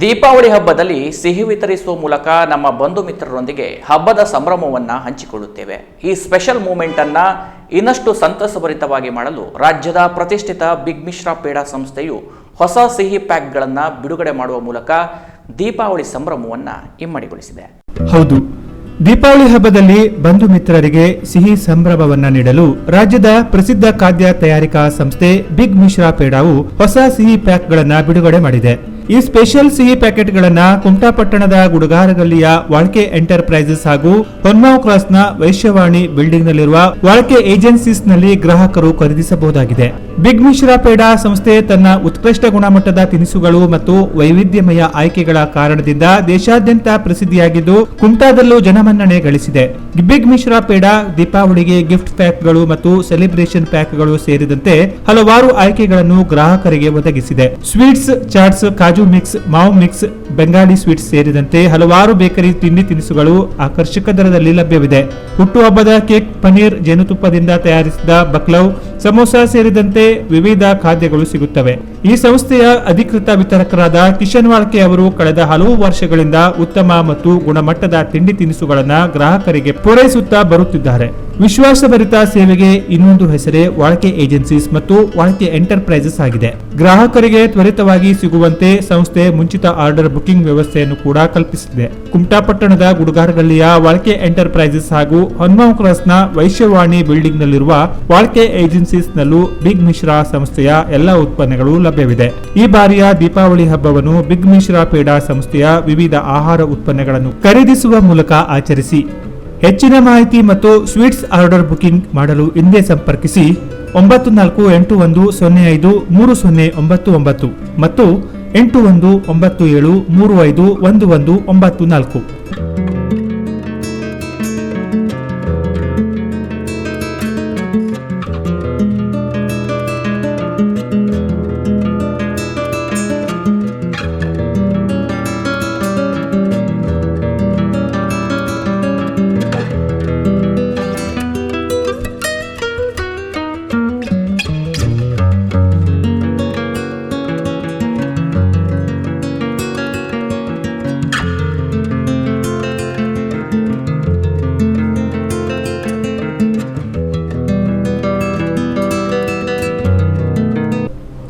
ದೀಪಾವಳಿ ಹಬ್ಬದಲ್ಲಿ ಸಿಹಿ ವಿತರಿಸುವ ಮೂಲಕ ನಮ್ಮ ಬಂಧು ಮಿತ್ರರೊಂದಿಗೆ ಹಬ್ಬದ ಸಂಭ್ರಮವನ್ನು ಹಂಚಿಕೊಳ್ಳುತ್ತೇವೆ. ಈ ಸ್ಪೆಷಲ್ ಮೂಮೆಂಟ್ ಅನ್ನ ಇನ್ನಷ್ಟು ಸಂತಸಭರಿತವಾಗಿ ಮಾಡಲು ರಾಜ್ಯದ ಪ್ರತಿಷ್ಠಿತ ಬಿಗ್ ಮಿಶ್ರಾ ಪೇಡಾ ಸಂಸ್ಥೆಯು ಹೊಸ ಸಿಹಿ ಪ್ಯಾಕ್ಗಳನ್ನು ಬಿಡುಗಡೆ ಮಾಡುವ ಮೂಲಕ ದೀಪಾವಳಿ ಸಂಭ್ರಮವನ್ನು ಇಮ್ಮಡಿಗೊಳಿಸಿದೆ. ಹೌದು. ದೀಪಾವಳಿ ಹಬ್ಬದಲ್ಲಿ ಬಂಧು ಮಿತ್ರರಿಗೆ ಸಿಹಿ ಸಂಭ್ರಮವನ್ನ ನೀಡಲು ರಾಜ್ಯದ ಪ್ರಸಿದ್ಧ ಖಾದ್ಯ ತಯಾರಿಕಾ ಸಂಸ್ಥೆ ಬಿಗ್ ಮಿಶ್ರಾ ಪೇಡಾವು ಹೊಸ ಸಿಹಿ ಪ್ಯಾಕ್ಗಳನ್ನು ಬಿಡುಗಡೆ ಮಾಡಿದೆ. ಈ ಸ್ಪೆಷಲ್ ಸಿಹಿ ಪ್ಯಾಕೆಟ್ಗಳನ್ನ ಕುಮಟಾಪಟ್ಟಣದ ಗುಡಗಾರ ಗಲ್ಲಿಯ ವಾಳ್ಕೆ ಎಂಟರ್ಪ್ರೈಸಸ್ ಹಾಗೂ ಹೊನ್ಮಾವ್ ಕ್ರಾಸ್ನ ವೈಶ್ಯವಾಣಿ ಬಿಲ್ಡಿಂಗ್ನಲ್ಲಿರುವ ವಾಳ್ಕೆ ಏಜೆನ್ಸೀಸ್ನಲ್ಲಿ ಗ್ರಾಹಕರು ಖರೀದಿಸಬಹುದಾಗಿದೆ. ಬಿಗ್ ಮಿಶ್ರಾ ಪೇಡಾ ಸಂಸ್ಥೆ ತನ್ನ ಉತ್ಕೃಷ್ಟ ಗುಣಮಟ್ಟದ ತಿನಿಸುಗಳು ಮತ್ತು ವೈವಿಧ್ಯಮಯ ಆಯ್ಕೆಗಳ ಕಾರಣದಿಂದ ದೇಶಾದ್ಯಂತ ಪ್ರಸಿದ್ಧಿಯಾಗಿದ್ದು ಕುಮಟಾದಲ್ಲೂ ಜನಮನ್ನಣೆ ಗಳಿಸಿದೆ. ಬಿಗ್ ಮಿಶ್ರಾ ಪೇಡಾ ದೀಪಾವಳಿಗೆ ಗಿಫ್ಟ್ ಪ್ಯಾಕ್ಗಳು ಮತ್ತು ಸೆಲೆಬ್ರೇಷನ್ ಪ್ಯಾಕ್ಗಳು ಸೇರಿದಂತೆ ಹಲವಾರು ಆಯ್ಕೆಗಳನ್ನು ಗ್ರಾಹಕರಿಗೆ ಒದಗಿಸಿದೆ. ಸ್ವೀಟ್ಸ್, ಚಾಟ್ಸ್, ಕಾಜು ಮಿಕ್ಸ್, ಮಾವು ಮಿಕ್ಸ್ ಬೆಂಗಾಲಿ ಸ್ವೀಟ್ಸ್ ಸೇರಿದಂತೆ ಹಲವಾರು ಬೇಕರಿ ತಿಂಡಿ ತಿನಿಸುಗಳು ಆಕರ್ಷಕ ದರದಲ್ಲಿ ಲಭ್ಯವಿದೆ. ಹುಟ್ಟುಹಬ್ಬದ ಕೇಕ್ ಪನೀರ್ ಜೇನುತುಪ್ಪದಿಂದ ತಯಾರಿಸಿದ ಬಕ್ಲವ್ ಸಮೋಸಾ ಸೇರಿದಂತೆ ವಿವಿಧ ಖಾದ್ಯಗಳು ಸಿಗುತ್ತವೆ. ಈ ಸಂಸ್ಥೆಯ ಅಧಿಕೃತ ವಿತರಕರಾದ ಕಿಶನ್ ವಾಳ್ಕೆ ಅವರು ಕಳೆದ ಹಲವು ವರ್ಷಗಳಿಂದ ಉತ್ತಮ ಮತ್ತು ಗುಣಮಟ್ಟದ ತಿಂಡಿ ತಿನಿಸುಗಳನ್ನು ಗ್ರಾಹಕರಿಗೆ ಪೂರೈಸುತ್ತಾ ಬರುತ್ತಿದ್ದಾರೆ. ವಿಶ್ವಾಸಭರಿತ ಸೇವೆಗೆ ಇನ್ನೊಂದು ಹೆಸರೇ ವಾಳ್ಕೆ ಏಜೆನ್ಸೀಸ್ ಮತ್ತು ವಾಳ್ಕೆ ಎಂಟರ್ಪ್ರೈಸಸ್ ಆಗಿದೆ. ಗ್ರಾಹಕರಿಗೆ ತ್ವರಿತವಾಗಿ ಸಿಗುವಂತೆ ಸಂಸ್ಥೆ ಮುಂಚಿತ ಆರ್ಡರ್ ಬುಕಿಂಗ್ ವ್ಯವಸ್ಥೆಯನ್ನು ಕೂಡ ಕಲ್ಪಿಸಿದೆ. ಕುಮಟಾಪಟ್ಟಣದ ಗುಡುಗಾರಗಲ್ಲಿಯ ವಾಳಕೆ ಎಂಟರ್ಪ್ರೈಸಸ್ ಹಾಗೂ ಹನುಮಾನ್ ಕ್ರಾಸ್ನ ವೈಶ್ಯವಾಣಿ ಬಿಲ್ಡಿಂಗ್ ನಲ್ಲಿರುವ ವಾಳ್ಕೆ ಏಜೆನ್ಸೀಸ್ ನಲ್ಲೂ ಬಿಗ್ ಮಿಶ್ರಾ ಸಂಸ್ಥೆಯ ಎಲ್ಲಾ ಉತ್ಪನ್ನಗಳು ಲಭ್ಯವಿದೆ. ಈ ಬಾರಿಯ ದೀಪಾವಳಿ ಹಬ್ಬವನ್ನು ಬಿಗ್ ಮಿಶ್ರಾ ಪೇಡಾ ಸಂಸ್ಥೆಯ ವಿವಿಧ ಆಹಾರ ಉತ್ಪನ್ನಗಳನ್ನು ಖರೀದಿಸುವ ಮೂಲಕ ಆಚರಿಸಿ. ಹೆಚ್ಚಿನ ಮಾಹಿತಿ ಮತ್ತು ಸ್ವೀಟ್ಸ್ ಆರ್ಡರ್ ಬುಕಿಂಗ್ ಮಾಡಲು ಹಿಂದೆ ಸಂಪರ್ಕಿಸಿ ಒಂಬತ್ತು ನಾಲ್ಕು ಎಂಟು ಒಂದು ಸೊನ್ನೆ ಐದು ಮೂರು ಸೊನ್ನೆ ಒಂಬತ್ತು ಒಂಬತ್ತು ಮತ್ತು ಎಂಟು ಒಂದು ಒಂಬತ್ತು ಏಳು ಮೂರು ಐದು ಒಂದು ಒಂದು ಒಂಬತ್ತು ನಾಲ್ಕು.